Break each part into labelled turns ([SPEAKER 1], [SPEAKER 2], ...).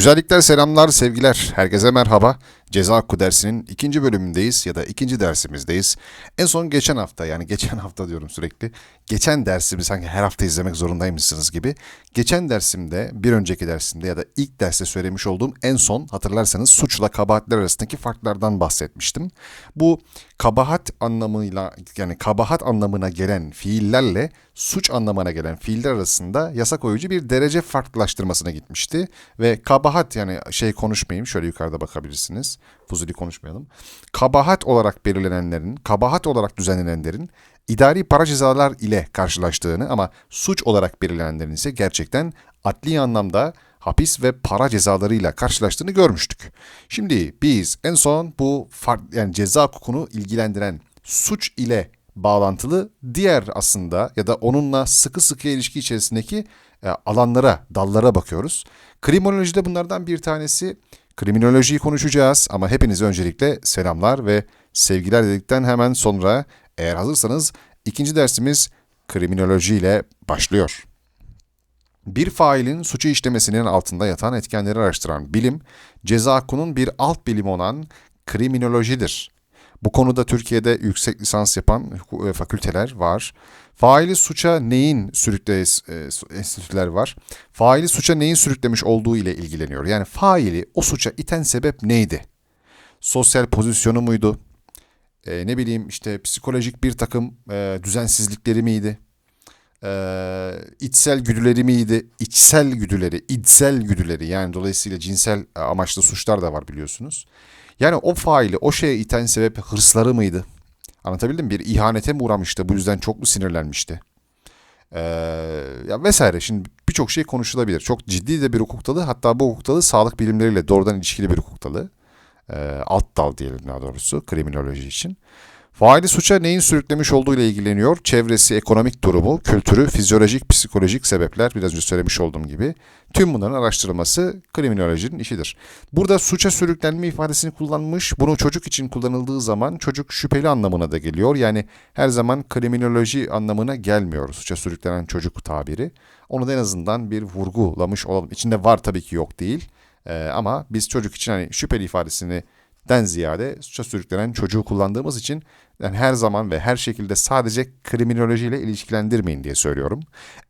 [SPEAKER 1] Güzellikler, selamlar, sevgiler. Herkese merhaba. Ceza Hakkı dersinin ikinci bölümündeyiz ya da ikinci dersimizdeyiz. En son geçen hafta yani geçen hafta diyorum sürekli. Geçen dersimi sanki her hafta izlemek zorundaymışsınız gibi. Geçen dersimde, bir önceki dersimde ya da ilk derste söylemiş olduğum en son hatırlarsanız suçla kabahatler arasındaki farklardan bahsetmiştim. Bu kabahat anlamıyla yani kabahat anlamına gelen fiillerle suç anlamına gelen fiiller arasında yasa koyucu bir derece farklılaştırmasına gitmişti. Ve kabahat yani şey konuşmayayım şöyle yukarıda bakabilirsiniz. Fuzuli konuşmayalım. Kabahat olarak belirlenenlerin, kabahat olarak düzenlenenlerin idari para cezalar ile karşılaştığını ama suç olarak belirlenenlerin ise gerçekten adli anlamda hapis ve para cezalarıyla karşılaştığını görmüştük. Şimdi biz en son bu yani ceza hukukunu ilgilendiren suç ile bağlantılı diğer aslında ya da onunla sıkı sıkı ilişki içerisindeki e, alanlara, dallara bakıyoruz. Kriminolojide bunlardan bir tanesi. Kriminolojiyi konuşacağız ama hepinize öncelikle selamlar ve sevgiler dedikten hemen sonra eğer hazırsanız ikinci dersimiz kriminoloji ile başlıyor. Bir failin suçu işlemesinin altında yatan etkenleri araştıran bilim, ceza hukukunun bir alt bilimi olan kriminolojidir. Bu konuda Türkiye'de yüksek lisans yapan e, fakülteler var. Faili suça neyin sürükle e, enstitüler var. Faili suça neyin sürüklemiş olduğu ile ilgileniyor. Yani faili o suça iten sebep neydi? Sosyal pozisyonu muydu? E, ne bileyim işte psikolojik bir takım e, düzensizlikleri miydi? E, içsel güdüleri miydi? İçsel güdüleri, içsel güdüleri yani dolayısıyla cinsel amaçlı suçlar da var biliyorsunuz. Yani o faili o şeye iten sebep hırsları mıydı? Anlatabildim mi? Bir ihanete mi uğramıştı? Bu yüzden çok mu sinirlenmişti? Ee, ya vesaire. Şimdi birçok şey konuşulabilir. Çok ciddi de bir hukuk dalı. Hatta bu hukuk dalı sağlık bilimleriyle doğrudan ilişkili bir hukuk dalı. Ee, alt dal diyelim daha doğrusu kriminoloji için. Faili suça neyin sürüklemiş olduğu ile ilgileniyor. Çevresi, ekonomik durumu, kültürü, fizyolojik, psikolojik sebepler biraz önce söylemiş olduğum gibi. Tüm bunların araştırılması kriminolojinin işidir. Burada suça sürüklenme ifadesini kullanmış. Bunu çocuk için kullanıldığı zaman çocuk şüpheli anlamına da geliyor. Yani her zaman kriminoloji anlamına gelmiyor suça sürüklenen çocuk tabiri. Onu da en azından bir vurgulamış olalım. İçinde var tabii ki yok değil. Ee, ama biz çocuk için hani şüpheli ifadesini den ziyade suça sürüklenen çocuğu kullandığımız için yani her zaman ve her şekilde sadece kriminolojiyle ilişkilendirmeyin diye söylüyorum.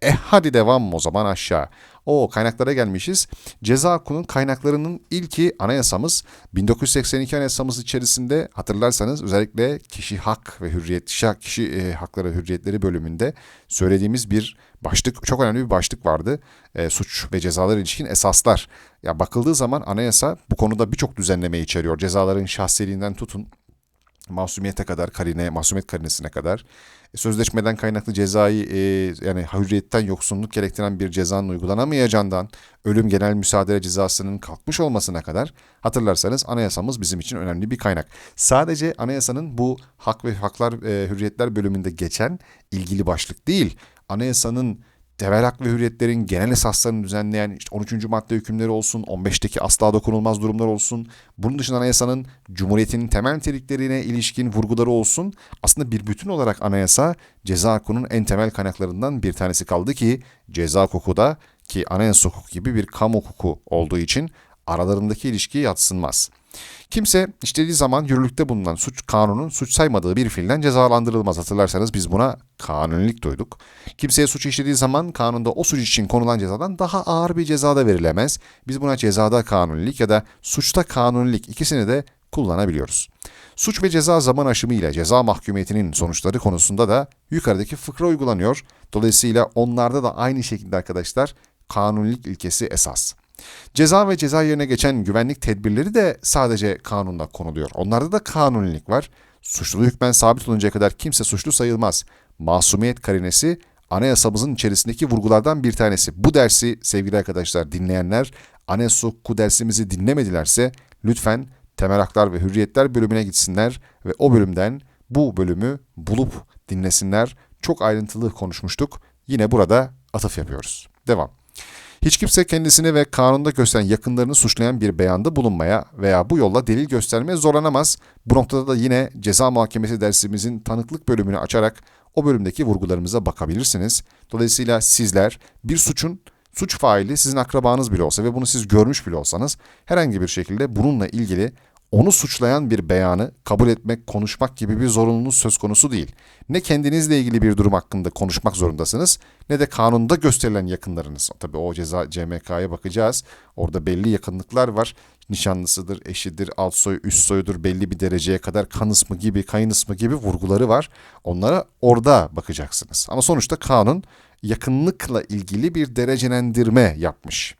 [SPEAKER 1] E hadi devam o zaman aşağı. O kaynaklara gelmişiz. Ceza hukukunun kaynaklarının ilki anayasamız 1982 anayasamız içerisinde hatırlarsanız özellikle kişi hak ve hürriyet, kişi e, hakları hürriyetleri bölümünde söylediğimiz bir başlık, çok önemli bir başlık vardı. E, suç ve cezalar ilişkin esaslar. Ya bakıldığı zaman anayasa bu konuda birçok düzenleme içeriyor. Cezaların şahsiliğinden tutun masumiyete kadar, karine, masumiyet karinesine kadar e, sözleşmeden kaynaklı cezayı e, yani hürriyetten yoksunluk gerektiren bir cezanın uygulanamayacağından ölüm genel müsaade cezasının kalkmış olmasına kadar hatırlarsanız anayasamız bizim için önemli bir kaynak. Sadece anayasanın bu hak ve haklar e, hürriyetler bölümünde geçen ilgili başlık değil. Anayasanın temel hak ve hürriyetlerin genel esaslarını düzenleyen işte 13. madde hükümleri olsun, 15'teki asla dokunulmaz durumlar olsun, bunun dışında anayasanın Cumhuriyet'in temel niteliklerine ilişkin vurguları olsun, aslında bir bütün olarak anayasa ceza hukukunun en temel kaynaklarından bir tanesi kaldı ki ceza hukuku da ki anayasa hukuku gibi bir kamu hukuku olduğu için aralarındaki ilişki yatsınmaz. Kimse işlediği zaman yürürlükte bulunan suç kanunun suç saymadığı bir fiilden cezalandırılmaz. Hatırlarsanız biz buna kanunilik duyduk. Kimseye suç işlediği zaman kanunda o suç için konulan cezadan daha ağır bir cezada verilemez. Biz buna cezada kanunilik ya da suçta kanunilik ikisini de kullanabiliyoruz. Suç ve ceza zaman aşımı ile ceza mahkumiyetinin sonuçları konusunda da yukarıdaki fıkra uygulanıyor. Dolayısıyla onlarda da aynı şekilde arkadaşlar kanunilik ilkesi esas. Ceza ve ceza yerine geçen güvenlik tedbirleri de sadece kanunda konuluyor. Onlarda da kanunilik var. Suçluluğu hükmen sabit oluncaya kadar kimse suçlu sayılmaz. Masumiyet karinesi anayasamızın içerisindeki vurgulardan bir tanesi. Bu dersi sevgili arkadaşlar dinleyenler anayasa hukuku dersimizi dinlemedilerse lütfen temel haklar ve hürriyetler bölümüne gitsinler ve o bölümden bu bölümü bulup dinlesinler. Çok ayrıntılı konuşmuştuk. Yine burada atıf yapıyoruz. Devam. Hiç kimse kendisini ve kanunda gösteren yakınlarını suçlayan bir beyanda bulunmaya veya bu yolla delil göstermeye zorlanamaz. Bu noktada da yine ceza muhakemesi dersimizin tanıklık bölümünü açarak o bölümdeki vurgularımıza bakabilirsiniz. Dolayısıyla sizler bir suçun Suç faili sizin akrabanız bile olsa ve bunu siz görmüş bile olsanız herhangi bir şekilde bununla ilgili onu suçlayan bir beyanı kabul etmek, konuşmak gibi bir zorunluluğunuz söz konusu değil. Ne kendinizle ilgili bir durum hakkında konuşmak zorundasınız ne de kanunda gösterilen yakınlarınız. Tabii o ceza CMK'ya bakacağız. Orada belli yakınlıklar var. Nişanlısıdır, eşidir, alt soy, üst soyudur belli bir dereceye kadar kan ismi gibi, kayın ismi gibi vurguları var. Onlara orada bakacaksınız. Ama sonuçta kanun yakınlıkla ilgili bir derecelendirme yapmış.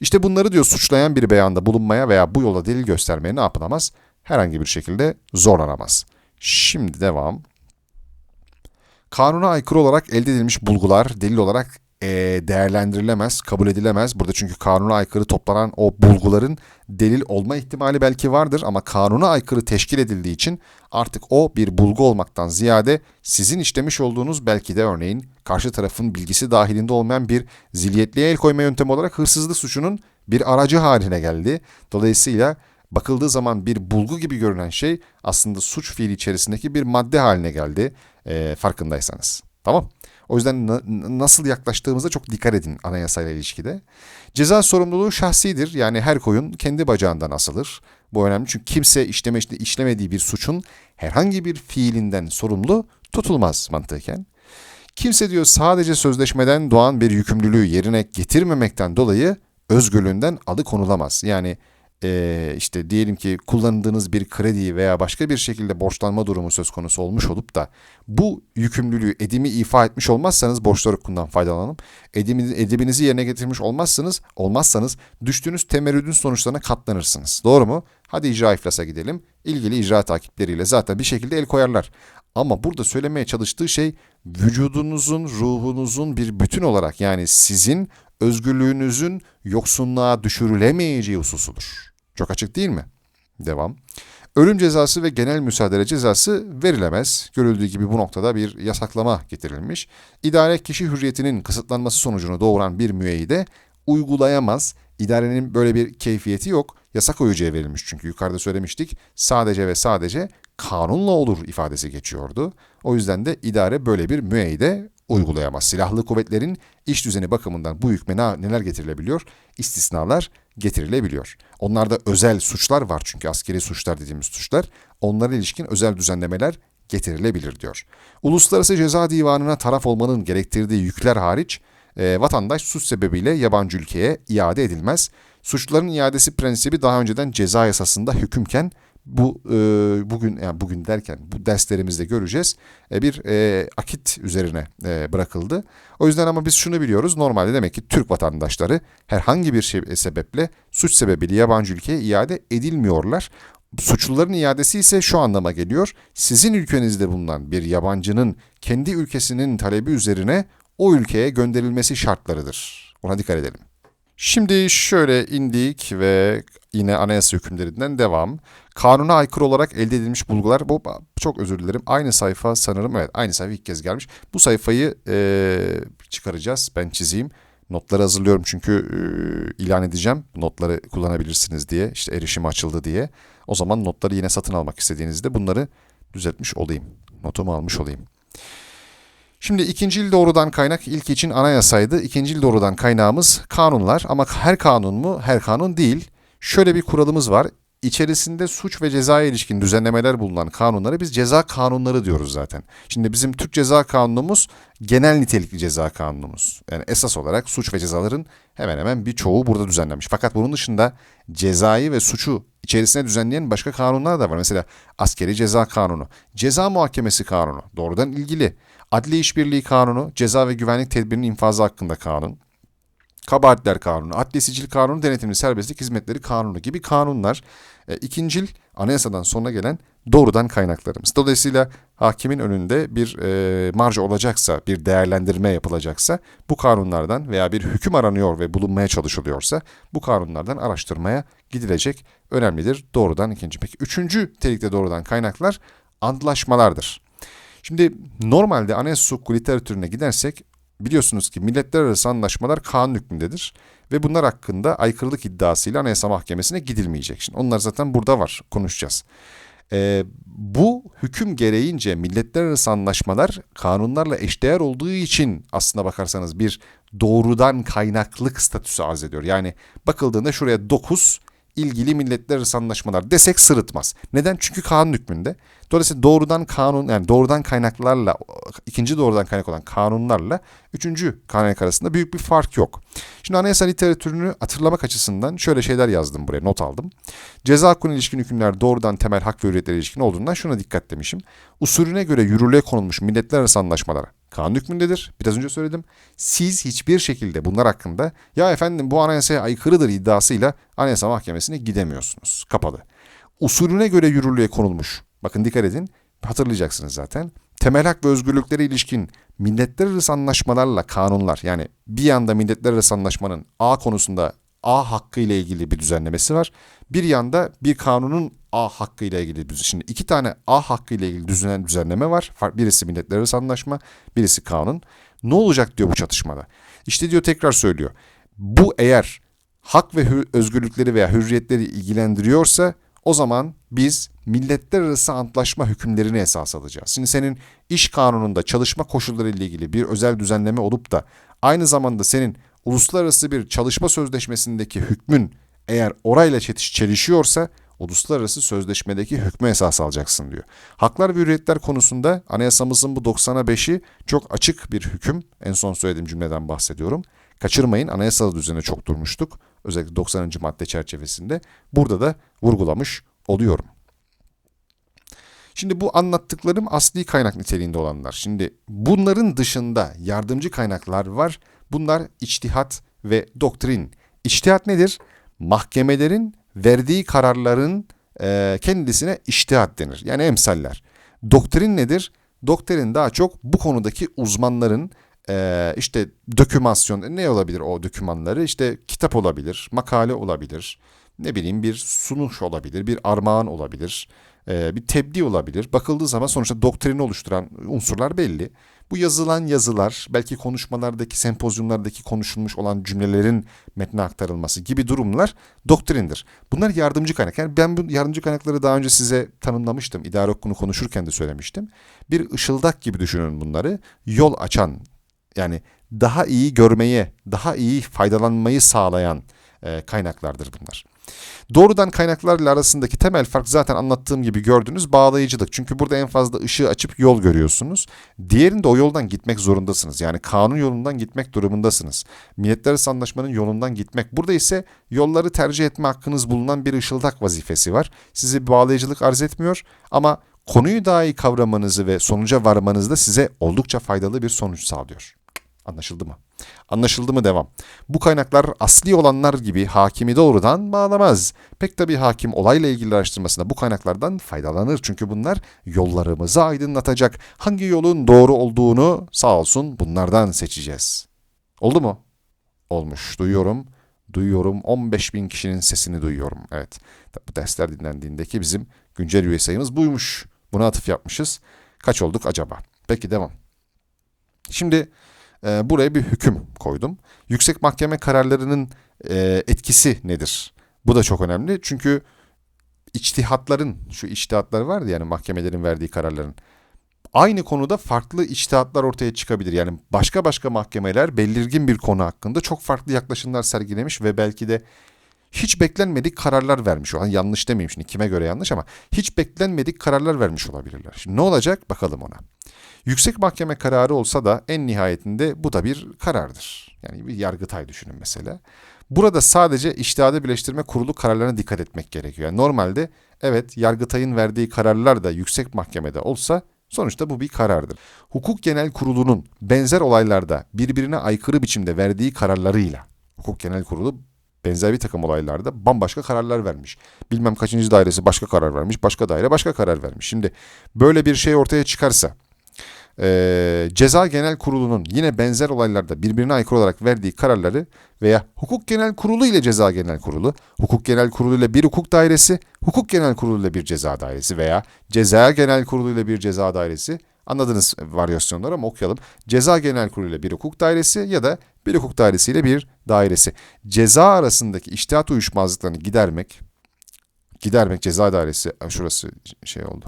[SPEAKER 1] İşte bunları diyor suçlayan bir beyanda bulunmaya veya bu yola delil göstermeye ne yapılamaz? Herhangi bir şekilde zorlanamaz. Şimdi devam. Kanuna aykırı olarak elde edilmiş bulgular delil olarak e, değerlendirilemez, kabul edilemez. Burada çünkü kanuna aykırı toplanan o bulguların delil olma ihtimali belki vardır ama kanuna aykırı teşkil edildiği için artık o bir bulgu olmaktan ziyade sizin işlemiş olduğunuz belki de örneğin karşı tarafın bilgisi dahilinde olmayan bir zilyetliğe el koyma yöntemi olarak hırsızlık suçunun bir aracı haline geldi. Dolayısıyla bakıldığı zaman bir bulgu gibi görünen şey aslında suç fiili içerisindeki bir madde haline geldi e, farkındaysanız. Tamam. O yüzden na- nasıl yaklaştığımıza çok dikkat edin anayasayla ilişkide. Ceza sorumluluğu şahsidir. Yani her koyun kendi bacağından asılır. Bu önemli çünkü kimse işleme, işlemediği bir suçun herhangi bir fiilinden sorumlu tutulmaz mantıken. Kimse diyor sadece sözleşmeden doğan bir yükümlülüğü yerine getirmemekten dolayı özgürlüğünden alıkonulamaz. Yani e, işte diyelim ki kullandığınız bir kredi veya başka bir şekilde borçlanma durumu söz konusu olmuş olup da bu yükümlülüğü edimi ifa etmiş olmazsanız borçlar hukukundan faydalanıp edimi, edibinizi yerine getirmiş olmazsanız olmazsanız düştüğünüz temerrüdün sonuçlarına katlanırsınız. Doğru mu? Hadi icra iflasa gidelim. İlgili icra takipleriyle zaten bir şekilde el koyarlar. Ama burada söylemeye çalıştığı şey vücudunuzun, ruhunuzun bir bütün olarak yani sizin özgürlüğünüzün yoksunluğa düşürülemeyeceği hususudur. Çok açık değil mi? Devam. Ölüm cezası ve genel müsaade cezası verilemez. Görüldüğü gibi bu noktada bir yasaklama getirilmiş. İdare kişi hürriyetinin kısıtlanması sonucunu doğuran bir müeyyide uygulayamaz. İdarenin böyle bir keyfiyeti yok. Yasak oyucuya verilmiş çünkü yukarıda söylemiştik. Sadece ve sadece kanunla olur ifadesi geçiyordu. O yüzden de idare böyle bir müeyyide uygulayamaz. Silahlı kuvvetlerin iş düzeni bakımından bu hükme neler getirilebiliyor? İstisnalar getirilebiliyor. Onlarda özel suçlar var çünkü askeri suçlar dediğimiz suçlar. Onlara ilişkin özel düzenlemeler getirilebilir diyor. Uluslararası Ceza Divanı'na taraf olmanın gerektirdiği yükler hariç e, vatandaş suç sebebiyle yabancı ülkeye iade edilmez. Suçluların iadesi prensibi daha önceden ceza yasasında hükümken bu e, bugün yani bugün derken bu derslerimizde göreceğiz e, bir e, akit üzerine e, bırakıldı. O yüzden ama biz şunu biliyoruz normalde demek ki Türk vatandaşları herhangi bir şey, sebeple suç sebebiyle yabancı ülkeye iade edilmiyorlar. Suçluların iadesi ise şu anlama geliyor. Sizin ülkenizde bulunan bir yabancının kendi ülkesinin talebi üzerine o ülkeye gönderilmesi şartlarıdır. Ona dikkat edelim. Şimdi şöyle indik ve yine anayasa hükümlerinden devam. Kanuna aykırı olarak elde edilmiş bulgular, bu çok özür dilerim. Aynı sayfa sanırım, evet aynı sayfa ilk kez gelmiş. Bu sayfayı e, çıkaracağız, ben çizeyim. Notları hazırlıyorum çünkü e, ilan edeceğim. Notları kullanabilirsiniz diye, işte erişim açıldı diye. O zaman notları yine satın almak istediğinizde bunları düzeltmiş olayım. Notumu almış olayım. Şimdi ikincil doğrudan kaynak ilk için anayasaydı. İkincil doğrudan kaynağımız kanunlar ama her kanun mu? Her kanun değil. Şöyle bir kuralımız var. İçerisinde suç ve cezaya ilişkin düzenlemeler bulunan kanunları biz ceza kanunları diyoruz zaten. Şimdi bizim Türk Ceza Kanunumuz genel nitelikli ceza kanunumuz. Yani esas olarak suç ve cezaların hemen hemen birçoğu burada düzenlenmiş. Fakat bunun dışında cezayı ve suçu içerisine düzenleyen başka kanunlar da var. Mesela askeri ceza kanunu, ceza muhakemesi kanunu doğrudan ilgili. Adli İşbirliği Kanunu, Ceza ve Güvenlik Tedbirinin infazı hakkında kanun, Kabahatler Kanunu, Adli Sicil Kanunu, Denetimli Serbestlik Hizmetleri Kanunu gibi kanunlar e, ikincil anayasadan sonra gelen doğrudan kaynaklarımız. Dolayısıyla hakimin önünde bir e, marj olacaksa, bir değerlendirme yapılacaksa bu kanunlardan veya bir hüküm aranıyor ve bulunmaya çalışılıyorsa bu kanunlardan araştırmaya gidilecek önemlidir. Doğrudan ikinci. Peki üçüncü telikte doğrudan kaynaklar antlaşmalardır. Şimdi normalde anayasa hukuku literatürüne gidersek biliyorsunuz ki milletler arası anlaşmalar kanun hükmündedir. Ve bunlar hakkında aykırılık iddiasıyla Anayasa Mahkemesi'ne gidilmeyecek. Şimdi onlar zaten burada var, konuşacağız. Ee, bu hüküm gereğince milletler arası anlaşmalar kanunlarla eşdeğer olduğu için aslına bakarsanız bir doğrudan kaynaklık statüsü arz ediyor. Yani bakıldığında şuraya 9 ilgili milletler anlaşmalar desek sırıtmaz. Neden? Çünkü kanun hükmünde. Dolayısıyla doğrudan kanun yani doğrudan kaynaklarla ikinci doğrudan kaynak olan kanunlarla üçüncü kaynak arasında büyük bir fark yok. Şimdi anayasa literatürünü hatırlamak açısından şöyle şeyler yazdım buraya not aldım. Ceza hakkına ilişkin hükümler doğrudan temel hak ve hürriyetlere ilişkin olduğundan şuna dikkat demişim. Usulüne göre yürürlüğe konulmuş milletler arası anlaşmalar kanun hükmündedir. Biraz önce söyledim. Siz hiçbir şekilde bunlar hakkında ya efendim bu anayasaya aykırıdır iddiasıyla anayasa mahkemesine gidemiyorsunuz. Kapalı. Usulüne göre yürürlüğe konulmuş. Bakın dikkat edin. Hatırlayacaksınız zaten. Temel hak ve özgürlüklere ilişkin milletler arası anlaşmalarla kanunlar yani bir yanda milletler arası anlaşmanın A konusunda A hakkı ile ilgili bir düzenlemesi var. Bir yanda bir kanunun A hakkı ile ilgili bir Şimdi iki tane A hakkı ile ilgili düzenlen düzenleme var. Birisi milletler arası anlaşma, birisi kanun. Ne olacak diyor bu çatışmada. İşte diyor tekrar söylüyor. Bu eğer hak ve özgürlükleri veya hürriyetleri ilgilendiriyorsa o zaman biz milletler arası antlaşma hükümlerini esas alacağız. Şimdi senin iş kanununda çalışma koşulları ile ilgili bir özel düzenleme olup da aynı zamanda senin uluslararası bir çalışma sözleşmesindeki hükmün eğer orayla çelişiyorsa uluslararası sözleşmedeki hükmü esas alacaksın diyor. Haklar ve hürriyetler konusunda anayasamızın bu 90'a 5'i çok açık bir hüküm. En son söylediğim cümleden bahsediyorum. Kaçırmayın anayasal düzene çok durmuştuk. Özellikle 90. madde çerçevesinde. Burada da vurgulamış oluyorum. Şimdi bu anlattıklarım asli kaynak niteliğinde olanlar. Şimdi bunların dışında yardımcı kaynaklar var. Bunlar içtihat ve doktrin. İçtihat nedir? Mahkemelerin verdiği kararların e, kendisine içtihat denir. Yani emsaller. Doktrin nedir? Doktrin daha çok bu konudaki uzmanların e, işte dokümasyon ne olabilir o dokümanları? İşte kitap olabilir, makale olabilir, ne bileyim bir sunuş olabilir, bir armağan olabilir, e, bir tebliğ olabilir. Bakıldığı zaman sonuçta doktrini oluşturan unsurlar belli. Bu yazılan yazılar, belki konuşmalardaki, sempozyumlardaki konuşulmuş olan cümlelerin metne aktarılması gibi durumlar doktrindir. Bunlar yardımcı kaynak. Yani ben bu yardımcı kaynakları daha önce size tanımlamıştım. İdare okulu konuşurken de söylemiştim. Bir ışıldak gibi düşünün bunları. Yol açan, yani daha iyi görmeye, daha iyi faydalanmayı sağlayan e, kaynaklardır bunlar. Doğrudan kaynaklarla arasındaki temel fark zaten anlattığım gibi gördünüz bağlayıcılık. Çünkü burada en fazla ışığı açıp yol görüyorsunuz. Diğerinde o yoldan gitmek zorundasınız. Yani kanun yolundan gitmek durumundasınız. Milletler Anlaşmanın yolundan gitmek. Burada ise yolları tercih etme hakkınız bulunan bir ışıldak vazifesi var. Size bir bağlayıcılık arz etmiyor ama konuyu daha iyi kavramanızı ve sonuca varmanızda size oldukça faydalı bir sonuç sağlıyor. Anlaşıldı mı? Anlaşıldı mı devam. Bu kaynaklar asli olanlar gibi hakimi doğrudan bağlamaz. Pek tabi hakim olayla ilgili araştırmasında bu kaynaklardan faydalanır. Çünkü bunlar yollarımızı aydınlatacak. Hangi yolun doğru olduğunu sağ olsun bunlardan seçeceğiz. Oldu mu? Olmuş. Duyuyorum. Duyuyorum. 15 bin kişinin sesini duyuyorum. Evet. Bu dersler dinlendiğindeki bizim güncel üye sayımız buymuş. Buna atıf yapmışız. Kaç olduk acaba? Peki devam. Şimdi e, buraya bir hüküm koydum. Yüksek mahkeme kararlarının e, etkisi nedir? Bu da çok önemli çünkü içtihatların, şu içtihatlar vardı yani mahkemelerin verdiği kararların aynı konuda farklı içtihatlar ortaya çıkabilir. Yani başka başka mahkemeler belirgin bir konu hakkında çok farklı yaklaşımlar sergilemiş ve belki de hiç beklenmedik kararlar vermiş. Yani yanlış demeyeyim şimdi kime göre yanlış ama hiç beklenmedik kararlar vermiş olabilirler. Şimdi ne olacak bakalım ona. Yüksek mahkeme kararı olsa da en nihayetinde bu da bir karardır. Yani bir yargıtay düşünün mesela. Burada sadece iştihada birleştirme kurulu kararlarına dikkat etmek gerekiyor. Yani normalde evet yargıtayın verdiği kararlar da yüksek mahkemede olsa sonuçta bu bir karardır. Hukuk Genel Kurulu'nun benzer olaylarda birbirine aykırı biçimde verdiği kararlarıyla Hukuk Genel Kurulu benzer bir takım olaylarda bambaşka kararlar vermiş. Bilmem kaçıncı dairesi başka karar vermiş, başka daire başka karar vermiş. Şimdi böyle bir şey ortaya çıkarsa e, Ceza Genel Kurulu'nun yine benzer olaylarda birbirine aykırı olarak verdiği kararları veya Hukuk Genel Kurulu ile Ceza Genel Kurulu, Hukuk Genel Kurulu ile bir hukuk dairesi, Hukuk Genel Kurulu ile bir ceza dairesi veya Ceza Genel Kurulu ile bir ceza dairesi Anladınız varyasyonları ama okuyalım. Ceza Genel Kurulu ile bir hukuk dairesi ya da bir hukuk dairesi ile bir dairesi. Ceza arasındaki iştihat uyuşmazlıklarını gidermek, gidermek ceza dairesi, şurası şey oldu.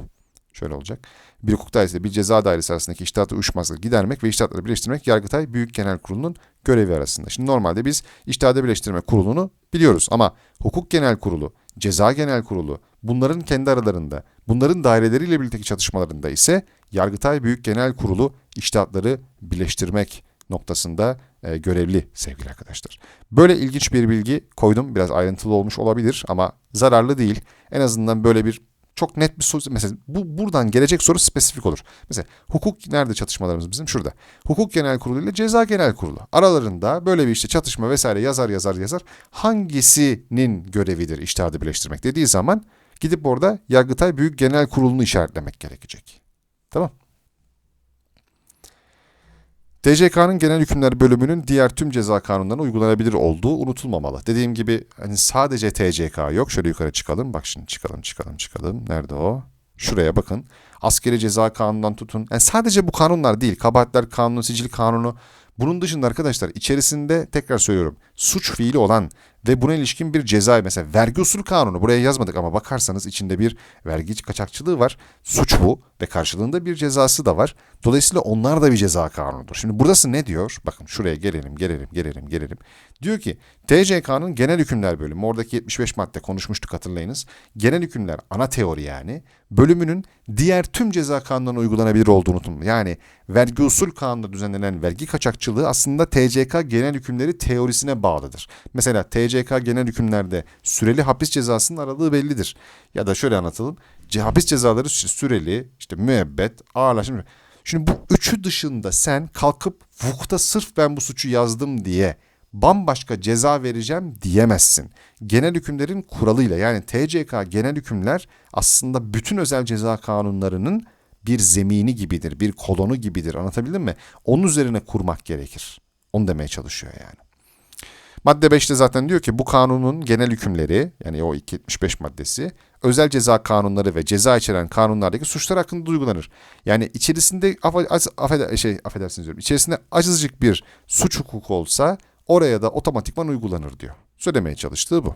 [SPEAKER 1] Şöyle olacak. Bir hukuk dairesi ile bir ceza dairesi arasındaki iştahatı uyuşmazlığı gidermek ve iştahatları birleştirmek Yargıtay Büyük Genel Kurulu'nun görevi arasında. Şimdi normalde biz iştahatı birleştirme kurulunu biliyoruz ama hukuk genel kurulu, ceza genel kurulu bunların kendi aralarında, bunların daireleriyle birlikteki çatışmalarında ise Yargıtay Büyük Genel Kurulu iştahatları birleştirmek noktasında e, görevli sevgili arkadaşlar. Böyle ilginç bir bilgi koydum. Biraz ayrıntılı olmuş olabilir ama zararlı değil. En azından böyle bir çok net bir soru. Mesela bu buradan gelecek soru spesifik olur. Mesela hukuk nerede çatışmalarımız bizim? Şurada. Hukuk Genel Kurulu ile Ceza Genel Kurulu. Aralarında böyle bir işte çatışma vesaire yazar yazar yazar. Hangisinin görevidir iştihadı birleştirmek dediği zaman gidip orada Yargıtay Büyük Genel Kurulu'nu işaretlemek gerekecek. Tamam. TCK'nın genel hükümler bölümünün diğer tüm ceza kanunlarına uygulanabilir olduğu unutulmamalı. Dediğim gibi hani sadece TCK yok. Şöyle yukarı çıkalım. Bak şimdi çıkalım çıkalım çıkalım. Nerede o? Şuraya bakın. Askeri ceza kanunundan tutun. Yani sadece bu kanunlar değil. Kabahatler kanunu, sicil kanunu. Bunun dışında arkadaşlar içerisinde tekrar söylüyorum suç fiili olan ve buna ilişkin bir ceza mesela vergi usul kanunu buraya yazmadık ama bakarsanız içinde bir vergi kaçakçılığı var. Suç bu ve karşılığında bir cezası da var. Dolayısıyla onlar da bir ceza kanunudur. Şimdi burası ne diyor? Bakın şuraya gelelim, gelelim, gelelim, gelelim. Diyor ki TCK'nın genel hükümler bölümü oradaki 75 madde konuşmuştuk hatırlayınız. Genel hükümler ana teori yani bölümünün diğer tüm ceza kanunlarına uygulanabilir olduğu unutulma. Yani vergi usul kanunda düzenlenen vergi kaçakçılığı aslında TCK genel hükümleri teorisine bağlıdır. Mesela TCK genel hükümlerde süreli hapis cezasının aralığı bellidir. Ya da şöyle anlatalım. Hapis cezaları sü- süreli, işte müebbet, ağırlaşım. Şimdi bu üçü dışında sen kalkıp hukukta sırf ben bu suçu yazdım diye bambaşka ceza vereceğim diyemezsin. Genel hükümlerin kuralıyla yani TCK genel hükümler aslında bütün özel ceza kanunlarının bir zemini gibidir, bir kolonu gibidir. Anlatabildim mi? Onun üzerine kurmak gerekir. Onu demeye çalışıyor yani. Madde 5'te zaten diyor ki bu kanunun genel hükümleri yani o 275 maddesi özel ceza kanunları ve ceza içeren kanunlardaki suçlar hakkında da uygulanır. Yani içerisinde affeder, şey affedersiniz diyorum. İçerisinde azıcık bir suç hukuku olsa oraya da otomatikman uygulanır diyor. Söylemeye çalıştığı bu.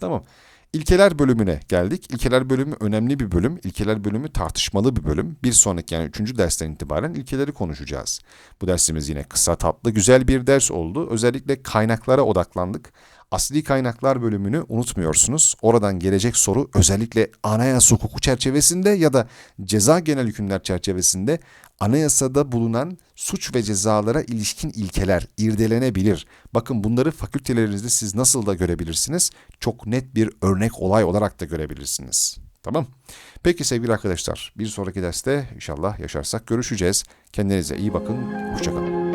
[SPEAKER 1] Tamam. İlkeler bölümüne geldik. İlkeler bölümü önemli bir bölüm. İlkeler bölümü tartışmalı bir bölüm. Bir sonraki yani üçüncü dersten itibaren ilkeleri konuşacağız. Bu dersimiz yine kısa tatlı güzel bir ders oldu. Özellikle kaynaklara odaklandık. Asli kaynaklar bölümünü unutmuyorsunuz. Oradan gelecek soru özellikle anayasa hukuku çerçevesinde ya da ceza genel hükümler çerçevesinde anayasada bulunan suç ve cezalara ilişkin ilkeler irdelenebilir. Bakın bunları fakültelerinizde siz nasıl da görebilirsiniz? Çok net bir örnek olay olarak da görebilirsiniz. Tamam. Peki sevgili arkadaşlar bir sonraki derste inşallah yaşarsak görüşeceğiz. Kendinize iyi bakın. Hoşçakalın.